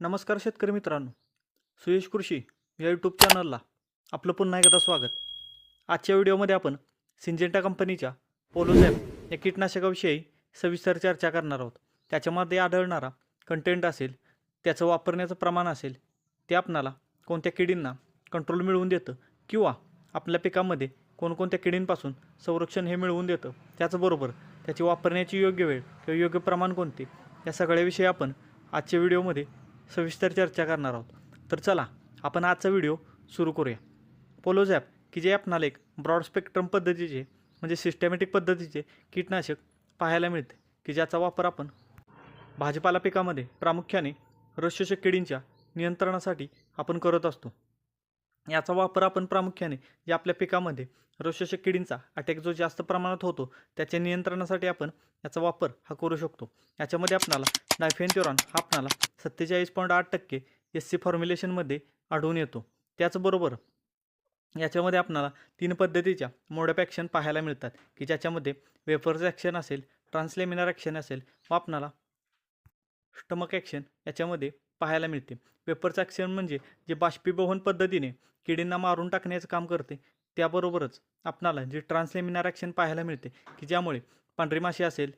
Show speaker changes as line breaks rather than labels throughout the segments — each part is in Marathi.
नमस्कार शेतकरी मित्रांनो. सुयश कृषी या यूट्यूब चॅनलला आपलं पुन्हा एकदा स्वागत. आजच्या व्हिडिओमध्ये आपण सिंजेंटा कंपनीच्या पोलोझॅप या कीटनाशकाविषयी सविस्तर चर्चा करणार आहोत. त्याच्यामध्ये आढळणारा कंटेंट असेल त्याचं वापरण्याचं प्रमाण असेल ते आपणाला कोणत्या किडींना कंट्रोल मिळवून देतं किंवा आपल्या पिकामध्ये कोणकोणत्या किडींपासून संरक्षण हे मिळवून देतं त्याचबरोबर त्याची वापरण्याची योग्य वेळ किंवा योग्य प्रमाण कोणते या सगळ्याविषयी आपण आजच्या व्हिडिओमध्ये सविस्तर चर्चा करणार आहोत. तर चला आपण आजचा व्हिडिओ सुरू करूया. पोलोज ॲप की जे ॲपनाला एक ब्रॉड स्पेक्ट्रम पद्धतीचे म्हणजे सिस्टमॅटिक पद्धतीचे कीटनाशक पाहायला मिळते की ज्याचा वापर आपण भाजीपाला पिकामध्ये प्रामुख्याने रसशोषक किडींच्या नियंत्रणासाठी आपण करत असतो. याचा वापर आपण प्रामुख्याने जे आपल्या पिकामध्ये रसशोषक किडींचा अटॅक जो जास्त प्रमाणात होतो त्याच्या नियंत्रणासाठी आपण याचा वापर हा करू शकतो. याच्यामध्ये आपणाला डायफेन्थ्युरॉन हा आपणाला सत्तेचाळीस पॉईंट आठ टक्के एस सी फॉर्म्युलेशनमध्ये आढळून येतो. त्याचबरोबर याच्यामध्ये आपणाला तीन पद्धतीच्या मोड ऑफ ॲक्शन पाहायला मिळतात की ज्याच्यामध्ये वेफर्स ॲक्शन असेल ट्रान्सलेमिनर ॲक्शन असेल व आपणाला स्टमक ॲक्शन याच्यामध्ये पाहायला मिळते. पेपरचं क्षण म्हणजे जे बाष्पीभवन पद्धतीने किडींना मारून टाकण्याचं काम करते त्याबरोबरच आपणाला जे ट्रान्सलेमिनार ॲक्शन पाहायला मिळते की ज्यामुळे पांढरी माशी असेल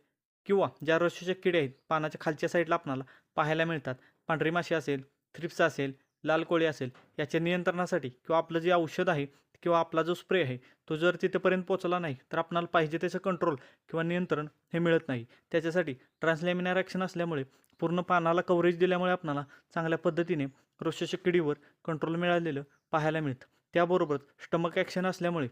किंवा ज्या रसशोषक किडे आहेत पानाच्या खालच्या साईडला आपणाला पाहायला मिळतात. पांढरी माशी असेल थ्रिप्स असेल लाल कोळी असेल याच्या नियंत्रणासाठी किंवा आपलं जे औषध आहे किंवा आपला जो स्प्रे आहे तो जर तिथेपर्यंत पोचला नाही तर आपणाला पाहिजे त्याचं कंट्रोल किंवा नियंत्रण हे मिळत नाही. त्याच्यासाठी ट्रान्सलेमिनार ॲक्शन असल्यामुळे पूर्ण पानाला कव्हरेज दिल्यामुळे आपणाला चांगल्या पद्धतीने रसशोषक किडीवर कंट्रोल मिळालेलं पाहायला मिळतं. त्याबरोबरच स्टमक ॲक्शन असल्यामुळे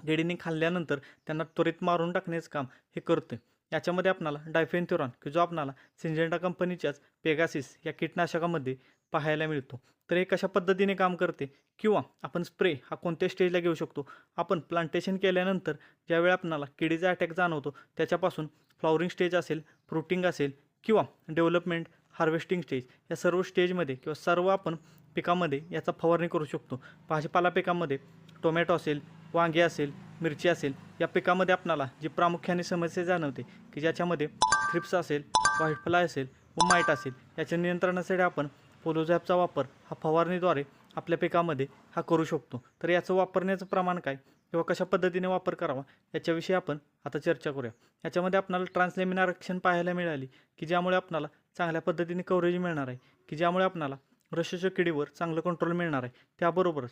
किडीने खाल्ल्यानंतर त्यांना त्वरित मारून टाकण्याचं काम हे करते याच्यामध्ये आपणाला डायफेन्थ्युरॉन की जो आपणाला सिंजेंटा कंपनीच्याच पेगासिस या कीटनाशकामध्ये पाहायला मिळतो. तर हे कशा पद्धतीने काम करते? किंवा आपण स्प्रे हा कोणत्या स्टेजला घेऊ शकतो? आपण प्लांटेशन केल्यानंतर ज्यावेळी आपणाला किडीचा अटॅक जाणवतो त्याच्यापासून फ्लॉवरिंग स्टेज असेल फ्रुटिंग असेल किंवा डेव्हलपमेंट हार्वेस्टिंग स्टेज या सर्व स्टेजमध्ये किंवा सर्व आपण पिकामध्ये याचा फवारणी करू शकतो. भाजीपाला पिकामध्ये टोमॅटो असेल वांगे असेल मिरची असेल या पिकामध्ये आपणाला जी प्रामुख्याने समस्या जाणवते की ज्याच्यामध्ये थ्रिप्स असेल व्हाईट फ्लाय असेल व माईट असेल याच्या नियंत्रणासाठी आपण पोलोझॅपचा वापर हा फवारणीद्वारे आपल्या पिकामध्ये हा करू शकतो. तर याचं वापरण्याचं प्रमाण काय किंवा कशा पद्धतीने वापर करावा याच्याविषयी आपण आता चर्चा करूया. याच्यामध्ये आपल्याला ट्रान्सलेमिन आरक्षण पाहायला मिळाली की ज्यामुळे आपणाला चांगल्या पद्धतीने कव्हरेज मिळणार आहे की ज्यामुळे आपणाला रसशोषक किडीवर चांगलं कंट्रोल मिळणार आहे त्याबरोबरच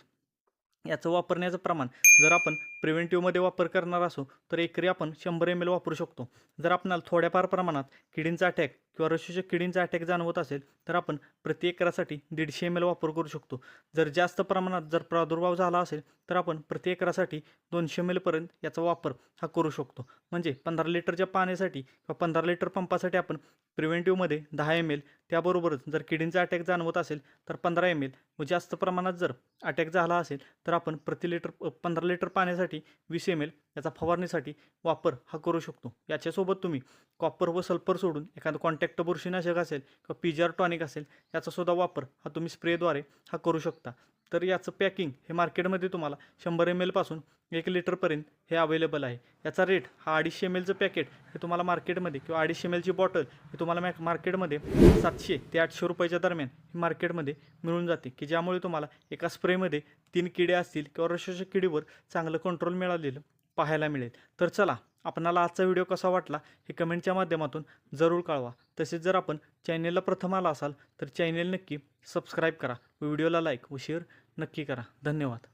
याचं वापरण्याचं प्रमाण जर आपण प्रिव्हेंटिव्हमध्ये वापर करणार असो तर एकरी आपण शंभर एम एल वापरू शकतो. जर आपणाला थोड्याफार प्रमाणात किडींचा अटॅक किंवा रशोच्या किडींचा अटॅक जाणवत असेल तर आपण प्रति एकरासाठी दीडशे एम एल वापर करू शकतो. जर जास्त प्रमाणात जर प्रादुर्भाव झाला असेल तर आपण प्रति एकरासाठी दोनशे एम एलपर्यंत याचा वापर हा करू शकतो. म्हणजे पंधरा लिटरच्या पाण्यासाठी किंवा पंधरा लिटर पंपासाठी आपण प्रिव्हेंटिव्हमध्ये दहा एम एल त्याबरोबरच जर किडींचा अटॅक जाणवत असेल तर पंधरा एम एल व जास्त प्रमाणात जर अटॅक झाला असेल तर आपण प्रति लिटर पंधरा लिटर पाण्यासाठी वीस एम एल याचा फवारणीसाठी वापर हा करू शकतो. याच्यासोबत तुम्ही कॉपर व सल्फर सोडून एखादं कॉन्टॅक्ट बुरशीनाशक असेल किंवा पिजर टॉनिक असेल याचासुद्धा वापर हा तुम्ही स्प्रेद्वारे हा करू शकता. तर याचं पॅकिंग हे मार्केटमध्ये तुम्हाला शंभर एम एलपासून एक लिटरपर्यंत हे अवेलेबल आहे. याचा रेट हा अडीचशे एम एलचं पॅकेट हे तुम्हाला मार्केटमध्ये किंवा अडीचशे एम एलची बॉटल हे तुम्हाला मॅ मार्केटमध्ये सातशे ते आठशे रुपयाच्या दरम्यान ही मार्केटमध्ये मिळून जाते. की ज्यामुळे तुम्हाला एका स्प्रेमध्ये तीन किडे असतील किंवा रसशोषक किडीवर चांगलं कंट्रोल मिळालेलं पाहायला मिळेल. तर चला आपणाला आजचा व्हिडिओ कसा वाटला हे कमेंटच्या माध्यमातून जरूर कळवा. तसेच जर आपण चॅनेलला प्रथम आला असाल तर चॅनेल नक्की सबस्क्राईब करा व्हिडिओला लाईक व शेअर नक्की करा. धन्यवाद.